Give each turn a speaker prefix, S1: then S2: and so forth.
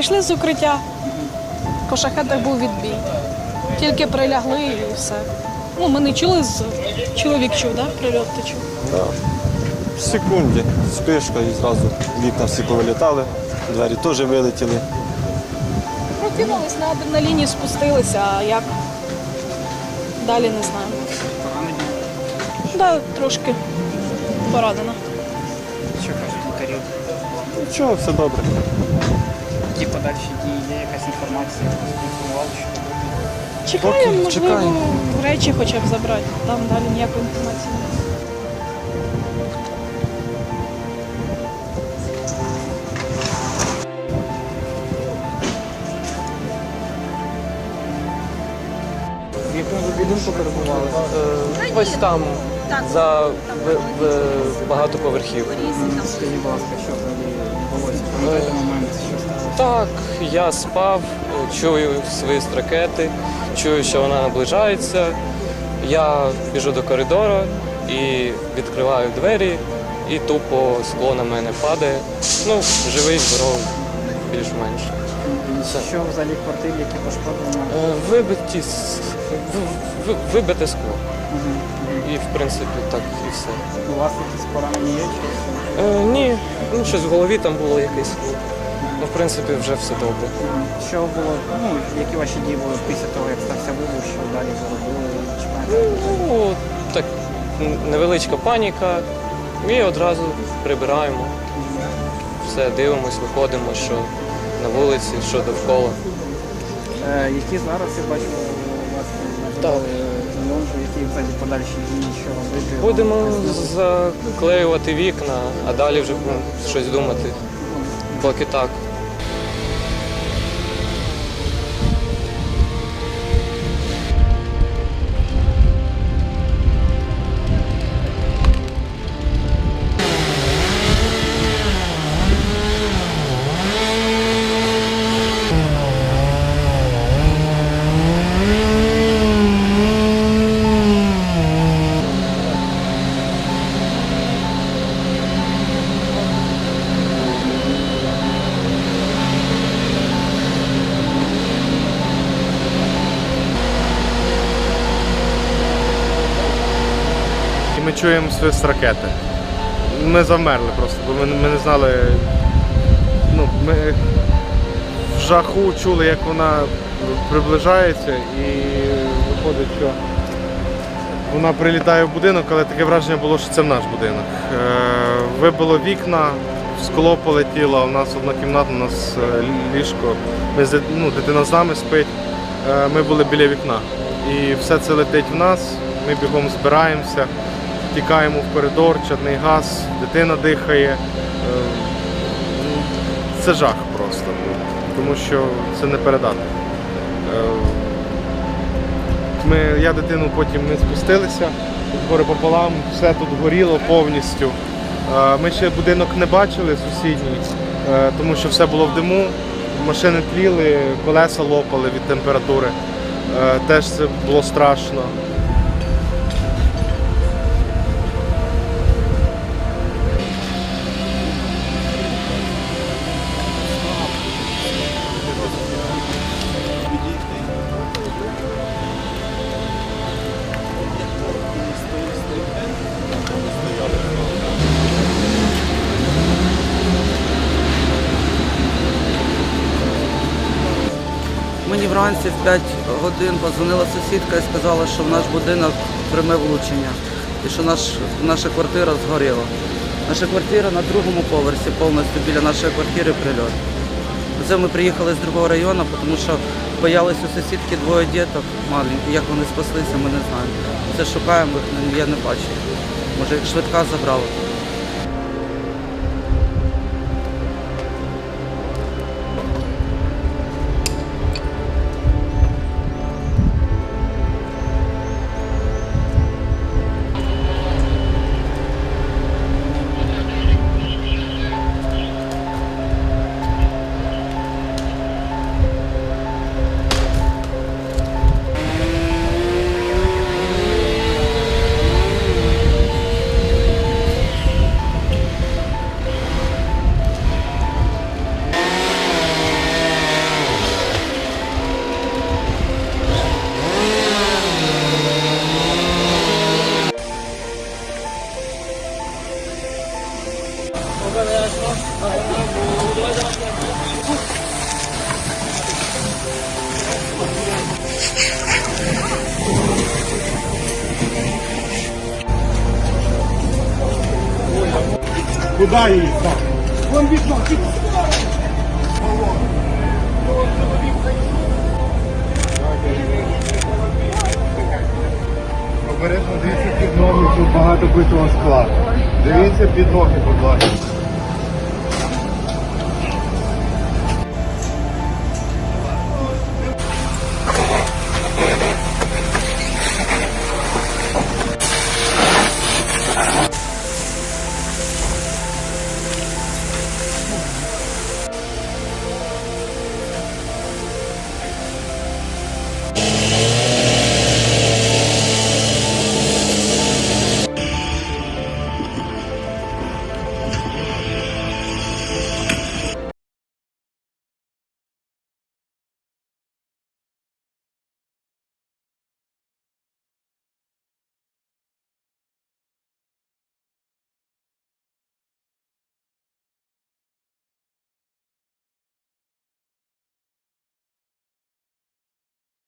S1: Прийшли з укриття. По шахетах був відбій. Тільки прилягли і все. Ну, ми не чули з чоловік чув, да? Прильот ти чув.
S2: Да. В секунді спишка і зразу вікна всі повилітали, двері теж вилетіли.
S1: Прокинулись на адреналіні, спустилися, а як далі не.
S3: Поранені.
S1: Да, трошки поранена.
S3: Що кажуть лікарі?
S2: Нічого, все добре.
S3: Які подальші дії, є якась інформація, інформували, що?
S1: Чекаємо,
S2: Поки
S1: можливо,
S2: чекаємо.
S1: речі хоча б забрати. Там далі ніякої інформації немає.
S3: В якому ви будинку перебували?
S4: Е, Ось там, за в- в- багатоповерхівкою.
S3: Скажіть, будь ласка, що взагалі відбулося? Пам'ятаєте момент?
S4: Так, я спав, чую свист ракети, чую, що вона наближається. Я біжу до коридору і відкриваю двері, і тупо скло на мене падає. Ну, живий, здоровий, більш-менш.
S3: Що взагалі квартирі, які пошкоджені?
S4: Е, Вибиті, вибите скло.
S3: Мгм.
S4: І, в принципі, так і все.
S3: У вас якісь поранення є?
S4: Е, ні, ну щось в голові там було якесь. ну, Ну, в принципі, вже все добре.
S3: Що було, ну, які ваші дії були після того, як стався вибух, що далі ви робили? Чи маєте?
S4: Ну, так, невеличка паніка. І одразу прибираємо. Все, дивимось, виходимо, що на вулиці, що довкола.
S3: Е, які зараз, я бачу, у вас
S4: Так.
S3: знайомжу, які взагалі подальші дії, що робити?
S4: Будемо заклеювати вікна, а далі вже будемо щось думати. Поки так.
S5: Чуємо свист ракети. Ми завмерли просто, бо ми, ми не знали. Ну, ми в жаху чули, як вона приближається, і виходить, що вона прилітає в будинок, але таке враження було, що це наш будинок. Е, вибило вікна, скло полетіло, у нас однокімнатна, у нас е, ліжко. Ми, ну, дитина з нами спить. Е, Ми були біля вікна. І все це летить в нас. Ми бігом збираємося, тікаємо в коридор, чадний газ, дитина дихає. Е, ну, Це жах просто, тому що це не передати. Е, Ми, я дитину потім ми спустилися гори пополам, все тут горіло повністю. Е, Ми ще будинок не бачили сусідній, тому що все було в диму. Машини тліли, колеса лопали від температури. Теж це було страшно.
S6: Вранці в 5 годин подзвонила сусідка і сказала, що в наш будинок пряме влучення і що наш, наша квартира згоріла. Наша квартира на другому поверсі, повністю біля нашої квартири прильот. Це ми приїхали з другого району, тому що боялись у сусідки двоє діток маленьких. Як вони спаслися, ми не знаємо. Це шукаємо я не бачу. Може, швидка забрала.
S5: Куди її? Вон вікно, Обережно дивіться під ноги, тут багато битого скла. Дивіться під ноги, будь ласка.